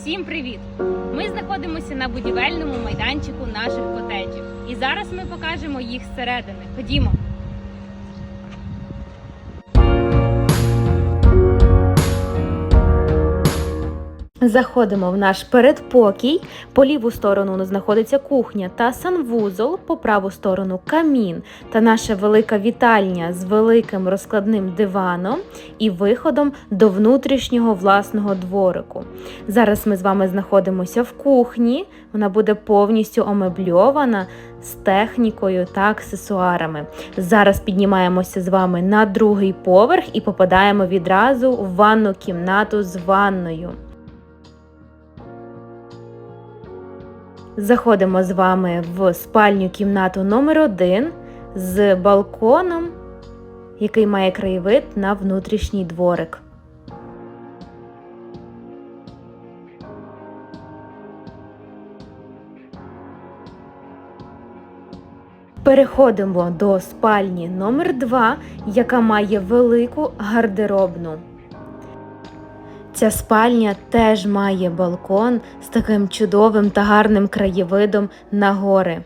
Всім привіт! Ми знаходимося на будівельному майданчику наших котеджів. І зараз ми покажемо їх зсередини. Ходімо! Заходимо в наш передпокій. По ліву сторону знаходиться кухня та санвузол, по праву сторону камін та наша велика вітальня з великим розкладним диваном і виходом до внутрішнього власного дворику. Зараз ми з вами знаходимося в кухні. Вона буде повністю омебльована з технікою та аксесуарами. Зараз піднімаємося з вами на другий поверх і попадаємо відразу в ванну кімнату з ванною. Заходимо з вами в спальню кімнату номер 1 з балконом, який має краєвид на внутрішній дворик. Переходимо до спальні номер 2 яка має велику гардеробну. Ця спальня теж має балкон з таким чудовим та гарним краєвидом на гори.